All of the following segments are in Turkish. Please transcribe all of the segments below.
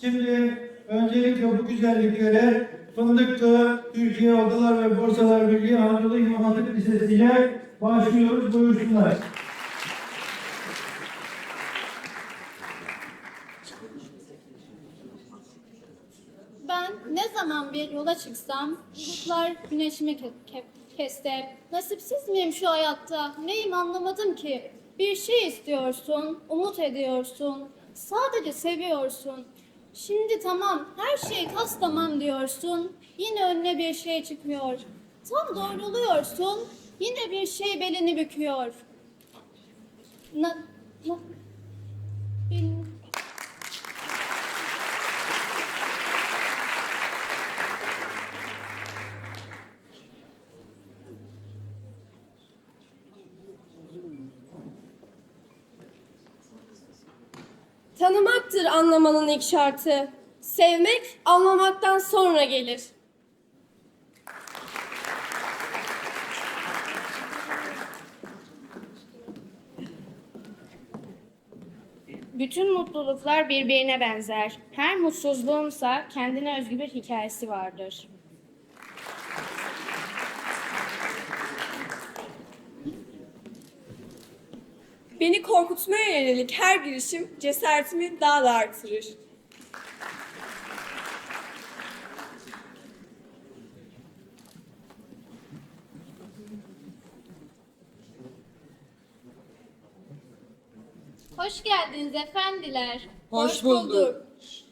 Şimdi öncelikle bu güzelliklere Fındıklı Türkiye Odalar ve Borsalar Birliği Anadolu İmam Hatip Lisesi ile başlıyoruz. Buyursunlar. Ben ne zaman bir yola çıksam, bulutlar güneşimi ke- ke- keste. Nasipsiz miyim şu hayatta? Neyim anlamadım ki. Bir şey istiyorsun, umut ediyorsun. Sadece seviyorsun. Şimdi tamam, her şey tas tamam diyorsun. Yine önüne bir şey çıkıyor. Tam doğruluyorsun, yine bir şey belini büküyor. Na, Tanımaktır anlamanın ilk şartı. Sevmek anlamaktan sonra gelir. Bütün mutluluklar birbirine benzer. Her mutsuzluğunsa kendine özgü bir hikayesi vardır. Beni korkutmaya yönelik her girişim cesaretimi daha da artırır. Hoş geldiniz efendiler. Hoş bulduk.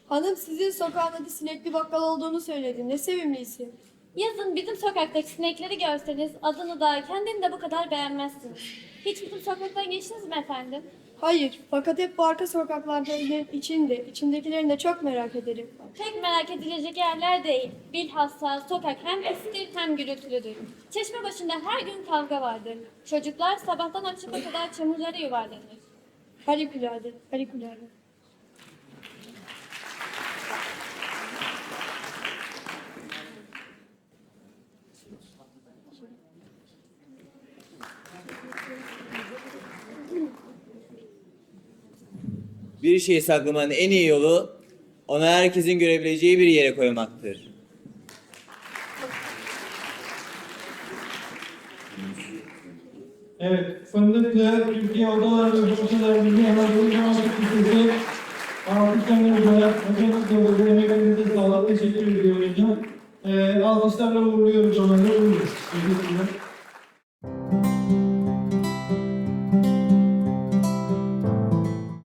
Hanım sizin sokağında bir sinekli bakkal olduğunu söyledi. Ne sevimliysin. Yazın bizim sokaktaki sinekleri görseniz adını da kendini de bu kadar beğenmezsiniz. Hiç bizim sokaktan geçtiniz mi efendim? Hayır, fakat hep bu arka sokaklarda içinde, içindekilerini de çok merak ederim. Pek merak edilecek yerler değil. Bilhassa sokak hem pistir hem gürültülüdür. Çeşme başında her gün kavga vardır. Çocuklar sabahtan akşama kadar çamurlara yuvarlanır. Harikulade, harikulade. Bir şeyi saklamanın en iyi yolu onu herkesin görebileceği bir yere koymaktır. Evet, Fındıklı Türkiye Odalar ve Borsalar Birliği Anadolu İmam Hatip Lisesi alkışlarınızla hocamızla ve emeğinize sağlık teşekkür ediyorum hocam. Ee, alkışlarla uğurluyoruz onları. Buyurun. Teşekkürler.